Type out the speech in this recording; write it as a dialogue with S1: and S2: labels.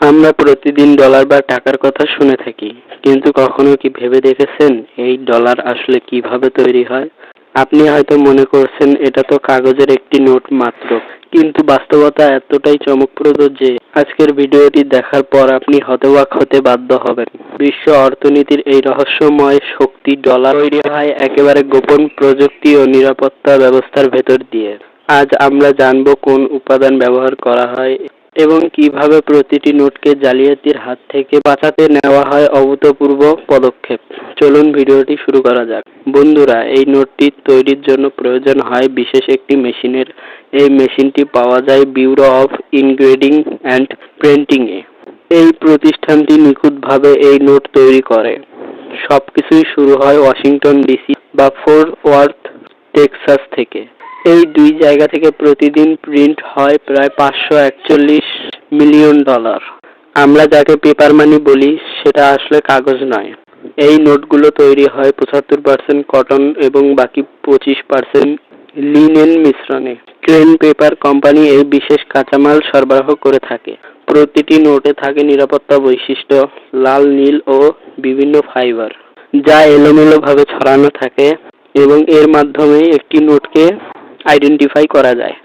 S1: আমরা প্রতিদিন ডলার বা টাকার কথা শুনে থাকি, কিন্তু কখনো কি ভেবে দেখেছেন এই ডলার আসলে কীভাবে তৈরি হয়? আপনি হয়তো মনে করছেন এটা তো কাগজের একটি নোট মাত্র, কিন্তু বাস্তবতা এতটাই চমকপ্রদ যে আজকের ভিডিওটি দেখার পর আপনি হতবাক হতে বাধ্য হবেন। বিশ্ব অর্থনীতির এই রহস্যময় শক্তি ডলার তৈরি হয় একেবারে গোপন প্রযুক্তি ও নিরাপত্তা ব্যবস্থার ভেতর দিয়ে। আজ আমরা জানব কোন উপাদান ব্যবহার করা হয় এবং কীভাবে প্রতিটি নোটকে জালিয়াতির হাত থেকে বাঁচাতে নেওয়া হয় অভূতপূর্ব পদক্ষেপ। চলুন ভিডিওটি শুরু করা যাক। বন্ধুরা, এই নোটটি তৈরির জন্য প্রয়োজন হয় বিশেষ একটি মেশিনের। এই মেশিনটি পাওয়া যায় bureau of engraving and printing এ। এই প্রতিষ্ঠানটি নিখুঁতভাবে এই নোট তৈরি করে। সবকিছুই শুরু হয় ওয়াশিংটন ডিসি বা ফোর্ট ওয়ার্থ, টেক্সাস থেকে। এই দুই জায়গা থেকে প্রতিদিন প্রিন্ট হয় প্রায় পাঁচশো একচল্লিশ মিলিয়ন ডলার আমরা যাকে পেপার মানি বলি, সেটা আসলে কাগজ নয়। এই নোটগুলো তৈরি হয় পঁচাত্তর পার্সেন্ট কটন এবং বাকি পঁচিশ পার্সেন্ট লিনেন মিশ্রণে। ট্রেন পেপার কোম্পানি এই বিশেষ কাঁচামাল সরবরাহ করে থাকে। প্রতিটি নোটে থাকে নিরাপত্তা বৈশিষ্ট্য, লাল, নীল ও বিভিন্ন ফাইবার যা এলোমেলোভাবে ছড়ানো থাকে এবং এর মাধ্যমে একটি নোটকে আইডেন্টিফাই করা যায়।